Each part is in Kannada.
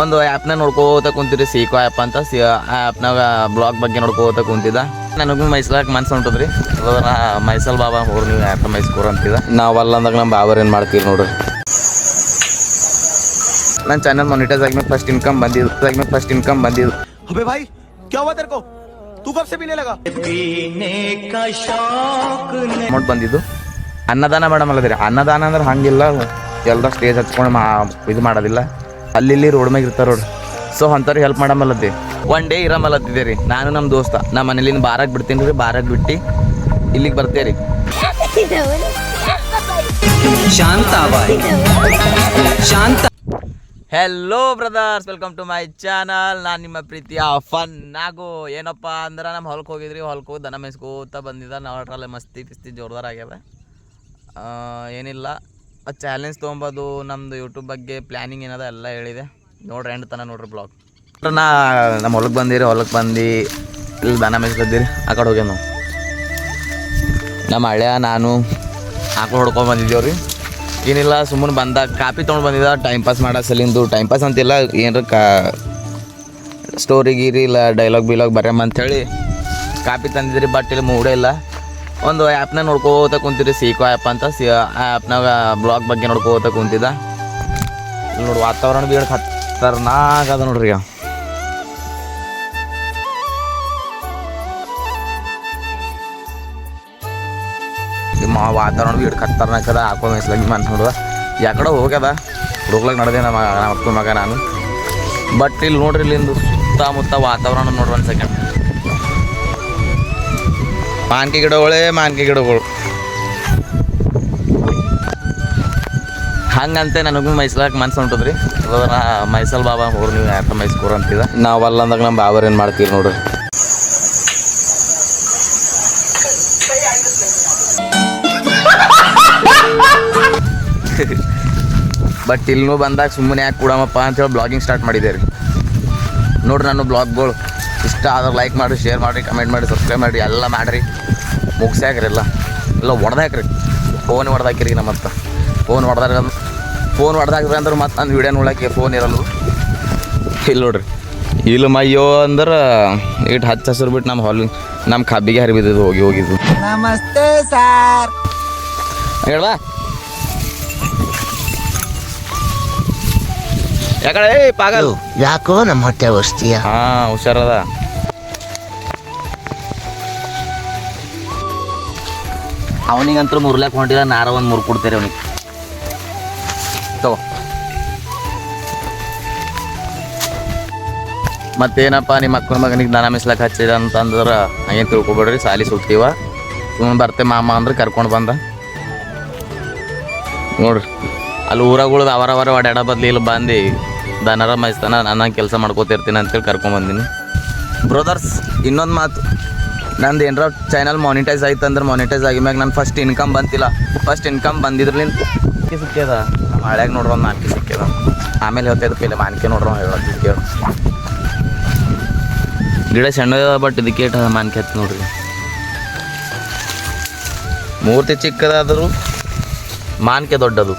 ಒಂದು ಆ್ಯಪ್ನ ನೋಡ್ಕೋತ ಕುಂತಿರಿ ಸೀಕೋ ಆ್ಯಪ್ ಅಂತ ಸಿ ಆ್ಯಪ್ನಾಗ ಬ್ಲಾಗ್ ಬಗ್ಗೆ ನೋಡ್ಕೋತ ಕುಂತಿದ್ದ ನನಗೂ ಮೈಸಲಾಕ್ ಮನ್ಸು ಹೊಂಟದ್ರಿ ಅದ್ರ ಮೈಸಲ್ ಬಾಬಾ ಹೋಗ್ರಿ ನೀವು ಆ್ಯಪ್ ಮೈಸ್ಕೂರ್ ಅಂತಿದ ನಾವು ಅಲ್ಲ ಅಂದಾಗ ನಮ್ಮ ಬಾಬರ್ ಏನು ಮಾಡ್ತೀವಿ ನೋಡ್ರಿ ನನ್ನ ಚಾನಲ್ ಮಾನಿಟೈಸ್ ಆಗಿ ಫಸ್ಟ್ ಇನ್ಕಮ್ ಬಂದಿದ್ದು ಆಗಿ ಫಸ್ಟ್ ಇನ್ಕಮ್ ಬಂದಿದ್ದು अबे भाई क्या हुआ तेरे को तू कब से पीने लगा ಅಮೌಂಟ್ ಬಂದಿದ್ದು ಅನ್ನದಾನ ಮಾಡಮಲ್ಲದಿರಿ ಅನ್ನದಾನ ಅಂದ್ರೆ ಹಂಗಿಲ್ಲ ಎಲ್ಲ ಸ್ಟೇಜ್ ಹಚ್ಕೊಂಡು ಮಾ ಇದು ಮಾಡೋದಿಲ್ಲ ಅಲ್ಲಿ ಇಲ್ಲಿ ರೋಡ್ ಮ್ಯಾಗ ಇರ್ತಾರ ನೋಡ್ರಿ. ಸೊ ಅಂಥವ್ರಿಗೆ ಹೆಲ್ಪ್ ಮಾಡಮಲ್ಲದ್ದೆ ಒನ್ ಡೇ ಇರಮಲ್ಲತ್ತಿದ್ದೆ ರೀ. ನಾನು ನಮ್ಮ ದೋಸ್ತ. ನಮ್ಮ ಮನೇಲಿಂದ ಬಾರಾಗ ಬಿಡ್ತೀನಿ ರೀ. ಬಾರಾಗ ಬಿಟ್ಟು ಇಲ್ಲಿಗೆ ಬರ್ತೇವೆ ರೀ. Shantabai. Shanta hello brothers welcome to my channel ನಾನು ನಿಮ್ಮ ಪ್ರೀತಿಯ ಫನ್ ನಾಗು. ಏನಪ್ಪ ಅಂದ್ರೆ ನಮ್ಮ ಹೊಲಕ್ಕೆ ಹೋಗಿದ್ರಿ. ಹೊಲಕ್ಕೆ ಹೋಗಿ ದನ ಮೇಯಿಸ್ಕೋತ ಬಂದಿದ್ದ ನಾವು ಮಸ್ತಿ ಪಿಸ್ತಿ ಜೋರ್ದಾರ ಆಗ್ಯದ. ಆ, ಚಾಲೆಂಜ್ ತೊಗೊಬೋದು ನಮ್ಮದು ಯೂಟ್ಯೂಬ್ ಬಗ್ಗೆ ಪ್ಲ್ಯಾನಿಂಗ್ ಏನದ ಎಲ್ಲ ಹೇಳಿದೆ. ನೋಡ್ರಿ ಎಂಡ್ ತನ ನೋಡ್ರಿ ಬ್ಲಾಗ್ ನಾ ನಮ್ಮ ಹೊಲಕ್ಕೆ ಬಂದಿರಿ ಹೊಲಕ್ಕೆ ಬಂದು ಇಲ್ಲಿ ದನ ಮೇಯ್ಸ್ಕೊದ್ದೀರಿ ಆ ಕಡೆ ನಮ್ಮ ಹಳೆಯ, ನಾನು ಆಕಳು ಹೊಡ್ಕೊಂಡು ಬಂದಿದ್ದೇವೆ ರೀ. ಏನಿಲ್ಲ, ಸುಮ್ಮನೆ ಬಂದ, ಕಾಪಿ ತೊಗೊಂಡು ಬಂದಿದ್ದ ಟೈಮ್ ಪಾಸ್ ಮಾಡೋ ಸಲಿಂದು ಟೈಮ್ ಪಾಸ್ ಅಂತಿಲ್ಲ, ಏನಾರ ಕಾ ಸ್ಟೋರಿ ಗೀರಿ ಇಲ್ಲ ಡೈಲಾಗ್ ಬಿಲಾಗ್ ಬರ್ಯಮ್ಮ ಅಂಥೇಳಿ ಕಾಪಿ ತಂದಿದ್ರಿ ಬಟ್ ಇಲ್ಲಿ ಮೂಡೇ ಇಲ್ಲ. ಒಂದು ಆ್ಯಪ್ನ ನೋಡ್ಕೋತ ಕುಂತಿರಿ ಸೀಕೋ ಆ್ಯಪ್ ಅಂತ. ಸಿ ಆ್ಯಪ್ನಾಗ ಬ್ಲಾಗ್ ಬಗ್ಗೆ ನೋಡ್ಕೋತ ಕುಂತಿದ್ದ. ಇಲ್ಲಿ ನೋಡಿ ವಾತಾವರಣ ಬೀಳ್ ಖತರ್ನಾಕ್ ಅದ ನೋಡ್ರಿ ಈಗ. ನಿಮ್ಮ ವಾತಾವರಣ ಬೀಳ್ ಖತರ್ನಾಕ್ ಅದ. ಹಾಕೊಂಡು ಮೆಸ್ಲಾಗಿ ಮನ್ಸು ನೋಡುವ. ಯಾಕಡೆ ಹೋಗ್ಯದ? ಹುಡುಗ್ಲಾಗ ನಡೆದೆ ನಮ್ಮ ನಮ್ಮ ಮಗ ನಾನು. ಬಟ್ ಇಲ್ಲಿ ನೋಡ್ರಿ ಇಲ್ಲಿಂದು ಸುತ್ತಮುತ್ತ ವಾತಾವರಣ ನೋಡ್ರಿ ಒಂದು ಸೆಕೆಂಡ್ ಮಾನ್ಕೆ ಗಿಡಗಳೇ ಮಾನ್ಕಿ ಗಿಡಗಳು. ಹಂಗಂತೆ ನನಗೂ ಮೈಸಲಾಕ್ ಮನ್ಸು ಹೊಂಟದ್ರಿ ಅದರ ಮೈಸಲ್ ಬಾಬಾ ಹೋಗ್ರಿ ನೀವು ಯಾಕೆ ಮೈಸೂರು ಅಂತಿದ ನಾವಲ್ಲ ಅಲ್ಲ ಅಂದಾಗ ನಮ್ಮ ಬಾಬರ್ ಏನು ಮಾಡ್ತೀವಿ ನೋಡ್ರಿ. ಬಟ್ ಇಲ್ಲೂ ಬಂದಾಗ ಸುಮ್ಮನೆ ಯಾಕೆ ಕೂಡಮಪ್ಪ ಅಂತೇಳಿ ಬ್ಲಾಗಿಂಗ್ ಸ್ಟಾರ್ಟ್ ಮಾಡಿದೆ ರೀ ನೋಡ್ರಿ ನಾನು ಬ್ಲಾಗ್ಗಳು ಇಷ್ಟ ಆದ್ರೆ ಲೈಕ್ ಮಾಡಿ ಶೇರ್ ಮಾಡಿರಿ ಕಮೆಂಟ್ ಮಾಡಿ ಸಬ್ಸ್ಕ್ರೈಬ್ ಮಾಡಿ ಎಲ್ಲ ಮಾಡಿರಿ. ಮುಗಿಸ್ಯಾಕ್ರಿ ಎಲ್ಲ. ಎಲ್ಲ ಹೊಡೆದಾಕ್ರಿ ಫೋನ್ ಹೊಡೆದಾಕಿರಿ ನಮ್ಮ ಮತ್ತೆ ಫೋನ್ ಹೊಡೆದಾಗ ಫೋನ್ ಹೊಡೆದಾಕ್ರಿ ಅಂದ್ರೆ ಮತ್ತೆ ನನ್ನ ವೀಡಿಯೋ ನೋಡಕ್ಕೆ ಫೋನ್ ಇರಲ್ಲ. ಇಲ್ಲಿ ನೋಡ್ರಿ. ಇಲ್ಲಿ ಮಯ್ಯೋ ಅಂದ್ರೆ ಇಟ್ಟು ಹಚ್ಚ ಹಸಿರು ಬಿಟ್ಟು ನಮ್ಮ ಹೊಲ ನಮ್ಮ ಕಬ್ಬಿಗೆ ಹರಿಬಿದ್ದು ಹೋಗಿ ಹೋಗಿದ್ದು. ನಮಸ್ತೆ ಸರ್. ಹೇಳ್ವಾ ಯಾಕಡೆ? ಏ ಪಾಗಲ್. ಯಾಕೋ ನಮ್ಮ ಹೊಟ್ಟೆ ಒಸ್ತೀಯ ಹಾ ಹುಷಾರದ ಅವನಿಗಂತೂ ಮುರ್ಲಾಕ್ ಹೊಂಟಿದ ನಾರ ಒಂದು ಮುರ್ ಕೊಡ್ತಾರೆ ಅವನಿಗೆ. ತಗೋ. ಮತ್ತೇನಪ್ಪ ನಿಮ್ಮ ಅಕ್ಕನ ಮಗನಿಗೆ ದನ ಮಿಸ್ಲಾಕ್ ಹಚ್ಚಿದ ಅಂತಂದ್ರೆ ಹಂಗೆ ತಿಳ್ಕೊಬೇಡ್ರಿ ಸಾಲಿ ಸುತ್ತೀವ. ಸುಮ್ಮನೆ ಬರ್ತೆ ಮಾಮ ಅಂದ್ರೆ ಕರ್ಕೊಂಡು ಬಂದ. ನೋಡ್ರಿ ಅಲ್ಲಿ ಊರಗಳು ಅವರವರ ಓಡಾಡ ಬದ್ಲಿ ಇಲ್ಲಿ ಬಂದು. ದನರ ಮೈಸ್ತಾನ ನಾನು ಕೆಲಸ ಮಾಡ್ಕೋತಿರ್ತೀನಿ ಅಂತೇಳಿ ಕರ್ಕೊಂಬಂದಿನಿ ಬ್ರದರ್ಸ್ ಇನ್ನೊಂದು ಮಾತು. ನಂದು ಏನರ ಚಾನಲ್ ಮಾನಿಟೈಸ್ ಆಯ್ತು ಅಂದ್ರೆ ಮಾನಿಟೈಸ್ ಆಗಿಮ್ಯಾಗ ನಾನು ಫಸ್ಟ್ ಇನ್ಕಮ್ ಬಂತಿಲ್ಲ. ಫಸ್ಟ್ ಇನ್ಕಮ್ ಬಂದಿದ್ರಲಿಂದ ಮಾನ್ಕೆ ಸಿಕ್ಕ್ಯದ ನಮ್ಮ ಹಳ್ಯಾಗ ನೋಡ್ರ ಒಂದು ಸಿಕ್ಕ್ಯದ ಆಮೇಲೆ ಹೇಳ್ತೈತೆ ಪೇಲೆ ಮಾನ್ಕೆ ನೋಡ್ರ ಹೇಳೋದು ಗಿಡ ಸಣ್ಣ ಬಟ್ ಇದಕ್ಕೆ ಮಾನ್ಕೆ ಹತ್ತು ನೋಡ್ರಿ. ಮೂರ್ತಿ ಚಿಕ್ಕದಾದರೂ ಮಾನ್ಕೆ ದೊಡ್ಡದು.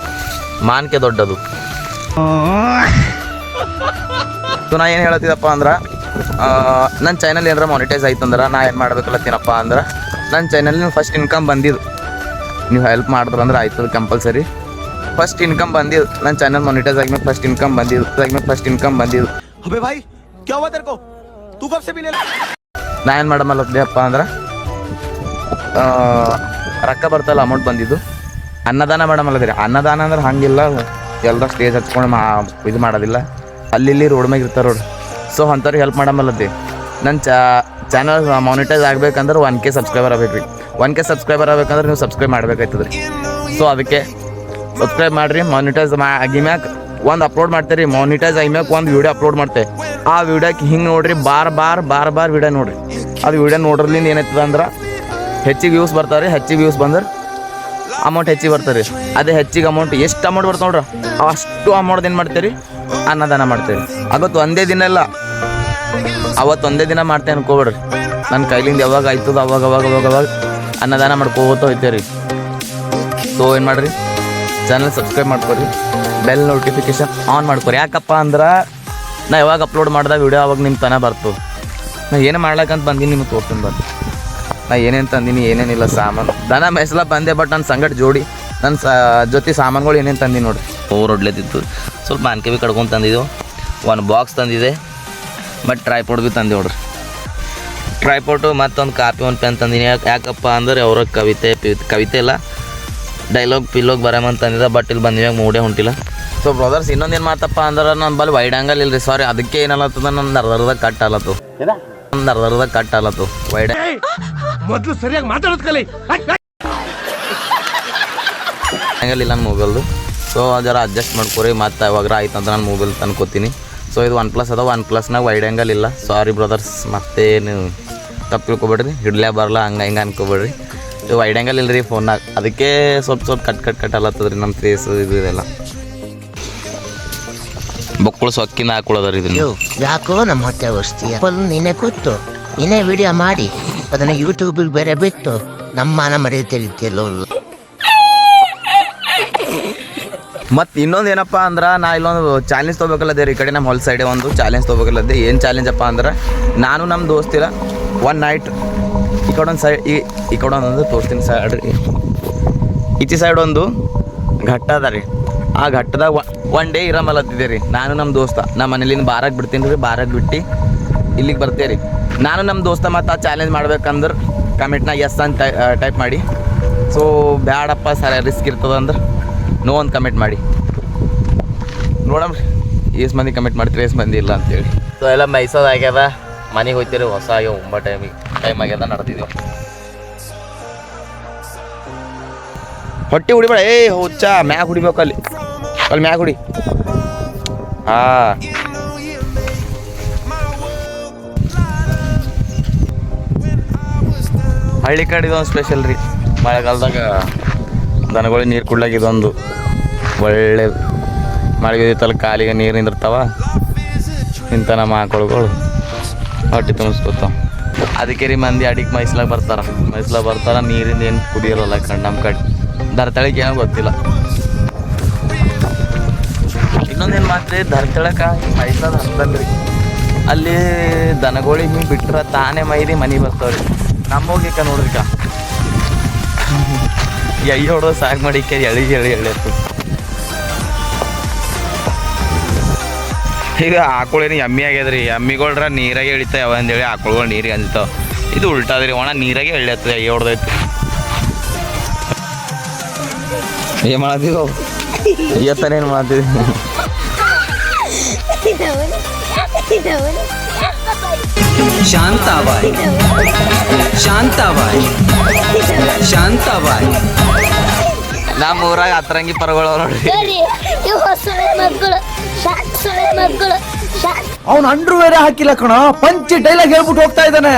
ಮಾನ್ಕೆ ದೊಡ್ಡದು. ಸೊ ನಾ ಏನು ಹೇಳತ್ತಿದಪ್ಪ ಅಂದ್ರೆ ನನ್ನ ಚಾನಲ್ ಏನಾರ ಮಾನಿಟೈಸ್ ಆಯ್ತು ಅಂದ್ರೆ ನಾ ಏನು ಮಾಡ್ಬೇಕಲ್ಲತ್ತೀನಪ್ಪ ಅಂದ್ರೆ ನನ್ನ ಚಾನಲ್ನ ಫಸ್ಟ್ ಇನ್ಕಮ್ ಬಂದಿದ್ದು ನೀವು ಹೆಲ್ಪ್ ಮಾಡಿದ್ರಂದ್ರೆ ಆಯ್ತದ ಕಂಪಲ್ಸರಿ ಫಸ್ಟ್ ಇನ್ಕಮ್ ಬಂದಿದ್ದು ನನ್ನ ಚಾನಲ್ ಮಾನಿಟೈಸ್ ಆದ್ಮೇಲೆ ಫಸ್ಟ್ ಇನ್ಕಮ್ ಬಂದಿದ್ದು ಆದ್ಮೇಲೆ ಫಸ್ಟ್ ಇನ್ಕಮ್ ಬಂದಿದ್ದು ಕ್ಯಾ ನಾ ಏನು ಮಾಡಮಲ್ಲಪ್ಪ ಅಂದ್ರೆ ರೊಕ್ಕ ಬರ್ತಲ್ಲ ಅಮೌಂಟ್ ಬಂದಿದ್ದು. ಅನ್ನದಾನ ಮಾಡಮಲ್ಲದ್ರಿ ಅನ್ನದಾನ ಅಂದ್ರೆ ಹಂಗಿಲ್ಲ. ಎಲ್ಲ ಸ್ಟೇಜ್ ಹಚ್ಕೊಂಡು ಮಾ ಇದು ಮಾಡೋದಿಲ್ಲ. ಅಲ್ಲಿ ರೋಡ್ ಮ್ಯಾಗ ಇರ್ತಾರೆ ನೋಡ್ರಿ. ಸೊ ಅಂಥವ್ರಿಗೆ ಹೆಲ್ಪ್ ಮಾಡಮಲ್ಲತ್ತಿ ನನ್ನ ಚಾ ಚಾನಲ್ ಮಾನಿಟೈಸ್ ಆಗ್ಬೇಕಂದ್ರೆ ಒನ್ ಕೆ ಸಬ್ಸ್ಕ್ರೈಬರ್ ಆಗ್ಬೇಕು ರೀ ಒನ್ ಕೆ ಸಬ್ಸ್ಕ್ರೈಬರ್ ಆಗ್ಬೇಕಂದ್ರೆ ನೀವು ಸಬ್ಸ್ಕ್ರೈಬ್ ಮಾಡಬೇಕಾಯ್ತದ ರೀ ಸೊ ಅದಕ್ಕೆ ಸಬ್ಸ್ಕ್ರೈಬ್ ಮಾಡಿರಿ ಮಾನಿಟೈಸ್ ಮಾ ಒಂದು ಅಪ್ಲೋಡ್ ಮಾಡ್ತೀರಿ. ಮಾನಿಟೈಸ್ ಆಗಿಮ್ಯಾಗ ಒಂದು ವಿಡಿಯೋ ಅಪ್ಲೋಡ್ ಮಾಡ್ತೆ ಆ ವೀಡಿಯೋಕ್ಕೆ ಹಿಂಗೆ ನೋಡ್ರಿ, ಬಾರ್ ಬಾರ್ ಬಾರ್ ಬಾರ್ ವೀಡಿಯೋ ನೋಡ್ರಿ. ಅದು ವೀಡಿಯೋ ನೋಡ್ರಲಿಂದ ಏನಾಯ್ತದ ಅಂದ್ರೆ ಹೆಚ್ಚಿಗೆ ವ್ಯೂಸ್ ಬರ್ತಾವ್ರಿ, ಹೆಚ್ಚಿಗೆ ವ್ಯೂಸ್ ಬಂದ್ರೆ ಅಮೌಂಟ್ ಹೆಚ್ಚಿಗೆ ಬರ್ತಾರೆ ಅದೇ ಹೆಚ್ಚಿಗೆ ಅಮೌಂಟ್ ಎಷ್ಟು ಅಮೌಂಟ್ ಬರ್ತಾವೆ ನೋಡ್ರಿ? ಅಷ್ಟು ಅಮೌಂಟ್ ಏನು ಮಾಡ್ತೀರಿ? ಅನ್ನದಾನ ಮಾಡ್ತೇವೆ. ಅವತ್ತು ಒಂದೇ ದಿನ ಇಲ್ಲ ಅವತ್ತು ಒಂದೇ ದಿನ ಮಾಡ್ತೇನೆ ಅನ್ಕೋಬೇಡ್ರಿ. ನನ್ನ ಕೈಲಿಂದ ಯಾವಾಗ ಆಯ್ತದ ಅವಾಗ ಅವಾಗ ಅವಾಗ ಅವಾಗ ಅನ್ನದಾನ ಮಾಡ್ಕೋತ ಹೋಯ್ತೇವ್ರಿ ಸೊ ಏನು ಮಾಡ್ರಿ? ಚಾನಲ್ ಸಬ್ಸ್ಕ್ರೈಬ್ ಮಾಡ್ಕೊರಿ. ಬೆಲ್ ನೋಟಿಫಿಕೇಶನ್ ಆನ್ ಮಾಡ್ಕೊರಿ. ಯಾಕಪ್ಪ ಅಂದ್ರೆ ನಾ ಯಾವಾಗ ಅಪ್ಲೋಡ್ ಮಾಡಿದಾಗ ವಿಡಿಯೋ ಅವಾಗ ನಿಮ್ಮ ತನ ಬರ್ತದೆ ನಾ ಏನು ಮಾಡ್ಲಕ್ಕಂತ ಬಂದೀನಿ ನಿಮ್ಗೆ ತೋರ್ತೀನಿ ಬಂದು ನಾ ಏನೇನು ತಂದೀನಿ, ಏನೇನಿಲ್ಲ ಸಾಮಾನು. ದನ ಮೆಸ್ಲ ಬಂದೆ ಬಟ್ ನನ್ನ ಸಂಗಡ ಜೋಡಿ ನನ್ನ ಸ ಜೊತೆ ಸಾಮಾನುಗಳು ಏನೇನು ತಂದೀನಿ ನೋಡ್ರಿ. ಓವರ್ ಹೊಡ್ಲೇತಿತ್ತು. ಸ್ವಲ್ಪ ಮಾನ್ಕೆ ಭೀ ಕಡ್ಕೊಂಡು ತಂದಿದ್ದೆವು ಒಂದು ಬಾಕ್ಸ್ ತಂದಿದೆ. ಮತ್ತು ಟ್ರೈಪೋಡ್ ಭೀ ತಂದೆ ನೋಡ್ರಿ. ಟ್ರೈಪೋಟು ಮತ್ತೊಂದು ಕಾಪಿ ಒಂದು ಪೆನ್ ತಂದಿನಿ. ಯಾಕೆ ಯಾಕಪ್ಪ ಅಂದ್ರೆ ಅವ್ರ ಕವಿತೆ ಪಿ- ಕವಿತೆ ಇಲ್ಲ. ಡೈಲಾಗ್ ಪಿಲ್ಲೋಗ್ ಬರಮಂತ ತಂದಿದ್ದ ಬಟ್ ಇಲ್ಲಿ ಬಂದಿವಾಗ ಮೂಡೇ ಹೊಂಟಿಲ್ಲ. ಸೊ ಬ್ರದರ್ಸ್ ಇನ್ನೊಂದು ಏನು ಮಾತಪ್ಪ ಅಂದ್ರೆ ನನ್ನ ಬಲ್ಲಿ ವೈಡ್ ಆಂಗಲ್ ರೀ ಸಾರಿ ಅದಕ್ಕೆ ಏನಲ್ಲತ್ತದ ನನ್ನ ಅರ್ಧರ್ಧ ಅರ್ಧ ಕಟ್ ಆಲತ್ತು ನನ್ನ ಅರ್ಧರ್ಧ ಅರ್ಧ ಕಟ್ ಆಲತ್ತು ವೈಡ್ ಮೊದಲು ಸರಿಯಾಗಿ ಮಾತಾಡೋದು ಕಲಿ. ಆ್ಯಂಗಲ್ ಇಲ್ಲ ನನ್ನ ಮೊಬೈಲ್ದು ಸೊ ಜರ ಅಡ್ಜಸ್ಟ್ ಮಾಡ್ಕೊರಿ. ಮತ್ತೆ ಯಾವಾಗ ಆಯ್ತು ಅಂತ ನಾನು ಮೊಬೈಲ್ ತಂದ್ಕೊತೀನಿ ಸೊ ಇದು ಒನ್ ಪ್ಲಸ್ ಅದ. ಒನ್ ಪ್ಲಸ್ನಾಗ ವೈಡ್ ಆ್ಯಂಗಲ್ ಇಲ್ಲ. ಸಾರಿ ಬ್ರದರ್ಸ್ ಮತ್ತೇನು ತಪ್ಪು ತಿಳ್ಕೊಬೇಡ್ರಿ. ಹಿಡ್ಲೇ ಬರಲ್ಲ ಹಂಗೆ ಹಿಂಗೆ ಅನ್ಕೋಬೇಡ್ರಿ. ಇದು ವೈಡ್ ಆ್ಯಂಗಲ್ ಇಲ್ರಿ ಫೋನ್ನಾಗ ಅದಕ್ಕೆ ಸ್ವಲ್ಪ ಸ್ವಲ್ಪ ಕಟ್ ಕಟ್ ಕಟ್ ಅಲ್ಲತ್ತದ್ರಿ ನಮ್ಮ ಫೇಸ್ ಇದು, ಇದೆಲ್ಲ. ಬೊಕ್ಕಳು ಸೊಕ್ಕಿನ ಹಾಕೊಳ್ಳೋದ್ರಿ ಯೋ, ಯಾಕೋ ನಮ್ಮ ಹೊಟ್ಟೆ ವಸ್ತಿ ನೀನೇ ಕೂತು. ನೀನೇ ವಿಡಿಯೋ ಮಾಡಿ. ಅದನ್ನ ಯೂಟ್ಯೂಬಿಗೆ ಬೇರೆ ಬಿಟ್ಟು. ನಮ್ಮ ಮಾನ ಮರೆಯುತ್ತಿರ್ತಿಯಲ್ಲೋ ಮತ್ತು ಇನ್ನೊಂದು ಏನಪ್ಪ ಅಂದ್ರೆ ನಾ ಇಲ್ಲೊಂದು ಚಾಲೆಂಜ್ ತೊಗೋಬೇಕಲ್ಲದೆ ಈ ಕಡೆ ನಮ್ಮ ಹೊಲ್ ಸೈಡೆ ಒಂದು ಚಾಲೆಂಜ್ ತೊಗೋಬೇಕಲ್ಲದೆ, ಏನು ಅಪ್ಪ ಅಂದ್ರೆ ನಾನು ನಮ್ಮ ದೋಸ್ತಿರ ಒನ್ ನೈಟ್ ಈ ಕಡೆ ಒಂದು ಸೈಡ್ ಈ ಈ ಕಡೆ ಒಂದು ತೋರಿಸ್ತೀನಿ ಸೈಡ್ ರೀ. ಈಚಿ ಸೈಡ್ ಒಂದು ಘಟ್ಟ ಅದ ರೀ. ಆ ಘಟ್ಟದಾಗ ಒನ್ ಡೇ ಇರಮಲ್ಲತ್ತಿದ್ದೆ ರೀ. ನಾನು ನಮ್ಮ ದೋಸ್ತ ನಮ್ಮ ಮನೇಲಿಂದ ಬಾರಕ್ಕೆ ಬಿಡ್ತೀನಿ ರೀ ಬಾರಾಗ ಬಿಟ್ಟು ಇಲ್ಲಿಗೆ ಬರ್ತೇವೆ ರೀ. ನಾನು ನಮ್ಮ ದೋಸ್ತ ಮತ್ತು ಆ ಚಾಲೆಂಜ್ ಮಾಡ್ಬೇಕಂದ್ರೆ ಕಮೆಂಟ್ನಾಗ ಎಸ್ ಅಂತ ಟೈಪ್ ಮಾಡಿ. ಸೊ ಬ್ಯಾಡಪ್ಪ ಸರ ರಿಸ್ಕ್ ಇರ್ತದ ಅಂದ್ರೆ ನೋ ಒಂದು ಕಮೆಂಟ್ ಮಾಡಿ. ನೋಡಮ್ರಿ ಎಷ್ಟು ಮಂದಿ ಕಮೆಂಟ್ ಮಾಡ್ತೀರಿ ಎಷ್ಟು ಮಂದಿ ಇಲ್ಲ ಅಂತೇಳಿ. ಸೊ ಎಲ್ಲ ಮೈಸೋದಾಗ್ಯದ ಮನೆಗೆ ಹೋಗ್ತೀರಿ ಹೊಸ ಆಗ್ಯಾವ ಒಂಬ ಟೈಮಿಗೆ ಟೈಮ್ ಆಗ್ಯದ ನಡೆದಿದ್ದೀವಿ ಹೊಟ್ಟೆ ಹುಡಿಬೇಡ. ಏ ಹುಚ್ಚ ಮ್ಯಾಗ ಹುಡಿಬೇಕು ಅಲ್ಲಿ. ಅಲ್ಲಿ ಮ್ಯಾಗ ಹುಡಿ. ಹಾ. ಹಳ್ಳಿ ಕಡೆ ಇದೊಂದು ಸ್ಪೆಷಲ್ ರೀ. ಮಳೆಗಾಲದಾಗ ದನಗಳಿಗೆ ನೀರು ಕುಡ್ಲಾಕ ಇದೊಂದು ಒಳ್ಳೆ ಮಳೆ ಬಿದ್ದಿತ್ತಲ್ಲ ಕಾಲಿಗೆ ನೀರು ನಿಂದಿರ್ತಾವ. ಇಂಥ ನಮ್ಮ ಆಕಳುಗಳು. ಹೊಟ್ಟೆ ತುಂಬಿಸ್ಕೊತಾವ. ಅದಕ್ಕೆ ರೀ ಮಂದಿ ಅಡಿಗೆ ಮೈಸ್ಲಾಗ ಬರ್ತಾರ. ಮೈಸ್ಲಾಗ ಬರ್ತಾರ, ನೀರಿಂದ ಏನು ಕುಡಿಯೋಲ್ಲ ಕಣ್ಣು ನಮ್ಮ ಕಡೆ. ದರ್ತಳಿಗೆ ಏನೋ ಗೊತ್ತಿಲ್ಲ. ಇನ್ನೊಂದೇನು ಮಾತ್ರಿ ದರ್ತಳಕ ಮೈಸ್ಲಾದ ಹತ್ತಲ್ರಿ ಅಲ್ಲಿ ದನಗಳಿಗೆ ಹಿಂಗೆ ಬಿಟ್ರ ತಾನೇ ಮೈದಿ ಮನೆ ಬರ್ತಾವ್ರಿ. ನಮ್ಮೋಗಿಕ ನೋಡ್ರಿಕ ಎಳ್ಳಿ ಹೊಡೆದು ಸಾಕು ಮಾಡಿಕ್ಕೆ ಎಳಿ ಎಳಿ ಎಳಿ ಅಂತ. ಈಗ ಆಕಳೇನು ಎಮ್ಮಿ ಆಗ್ಯದ್ರಿ. ಎಮ್ಮಿಗಳ್ರ ನೀರಾಗೆ ಇಳಿತಾವ ಅಂದೇಳಿ ಆಕಳುಗಳು ನೀರಿಗೆ ಅಂತಾವ ಇದು ಉಲ್ಟಾದ್ರಿ ಒಣ, ನೀರಾಗೆ ಎಳ್ಯತ್ತದ ಎಳ್ಳಿ ಹೊಡ್ದೈತಿ. ಏನು ಇವತ್ತನ ಏನು ಮಾಡ್ತಿದ್ವಿ ಶಾಂತಾಬಾಯಿ. ಶಾಂತಾಬಾಯಿ. ಶಾಂತಾಬಾಯಿ ನಮ್ಮ ಊರಾಗ ಅತ್ರಂಗಿ ಪರಗಳು ನೋಡ್ರಿ ಶಾಕ್ ಅವ್ನ ಅಂಡ್ರು ಬೇರೆ ಹಾಕಿಲ್ಲ ಕಣ ಪಂಚಿ ಡೈಲಾಗ್ ಹೇಳ್ಬಿಟ್ಟು ಹೋಗ್ತಾ ಇದ್ದಾನೆ.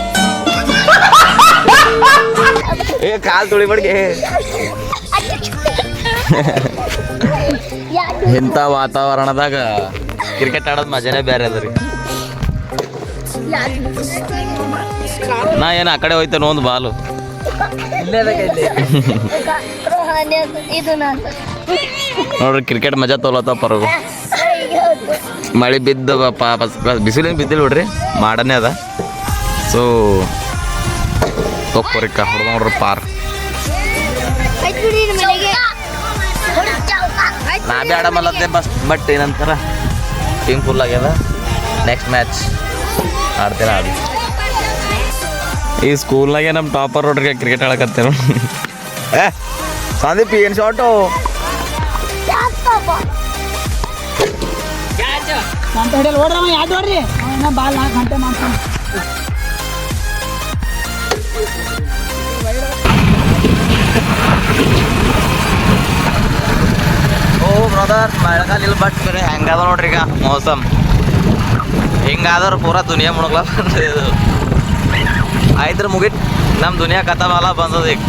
ಏ ಕಾಲ್ ತುಳಿ ಬಡ್ಗೆ ಇಂಥ ವಾತಾವರಣದಾಗ ಕ್ರಿಕೆಟ್ ಆಡೋದು ಮಜಾನೇ ಬೇರೆ ಅದರಿ ರೀ. ನಾ ಏನು ಆ ಕಡೆ ಹೋಯ್ತೇನೆ ಒಂದು ಬಾಲು. ನೋಡ್ರಿ ಕ್ರಿಕೆಟ್ ಮಜಾ ತೋಲತ್ತ ಪರಗು. ಮಳೆ ಬಿದ್ದ ಪಾಪ ಬಿಸಿಲಿನ ಬಿದ್ದಿಲ್ಲ ಬಿಡ್ರಿ, ಮಾಡನೇ ಅದ. ಸೊ ತೊಕ್ಕೊರಿಕ್ಕ ನೋಡ್ರಿ ಪಾರ್. ನಾ ಬಿ ಆಡಮಲ್ಲದ್ದೆ ಬಸ್ ಬಟ್ ಏನಂತಾರ ಟೀಮ್ ಫುಲ್ ಆಗ್ಯದ. ನೆಕ್ಸ್ಟ್ ಮ್ಯಾಚ್ ಆಡ್ತೀರ ಆಡಿ? ಈ ಸ್ಕೂಲ್ನಾಗೆ ನಮ್ಮ ಟಾಪರ್ ನೋಡ್ರಿ ಕ್ರಿಕೆಟ್ ಆಡಕತ್ತೆ ಏ ಸಂದೀಪ್ ಏನು ಶಾಟು ಅಂತ ಹಿಡಿಯಲ್ಲ ಓಡ್ರವ ಯಾವ್ದು ನೋಡ್ರಿ ಅವನ ಬಾಲ್ ನಾಲ್ಕು ಗಂಟೆ ಮಾಡ್ತಾನೆ ಓ ಬ್ರದರ್ ಮಳೆಗಾಲ ಇಲ್ಲ ಬಟ್ ಬೇರೆ ಹೆಂಗದ ನೋಡ್ರಿ ಈಗ ಮೌಸಮ್ ಹಿಂಗಾದ್ರೆ ಪೂರಾ ದುನಿಯಾ ಮುಳುಗ್ಲ ಬಂದ ಇದು ಆಯ್ತು ಮುಗಿತ್ ನಮ್ಮ ದುನಿಯಾ ಕಥಾಬಾಲ ಬಂದದ ಈಗ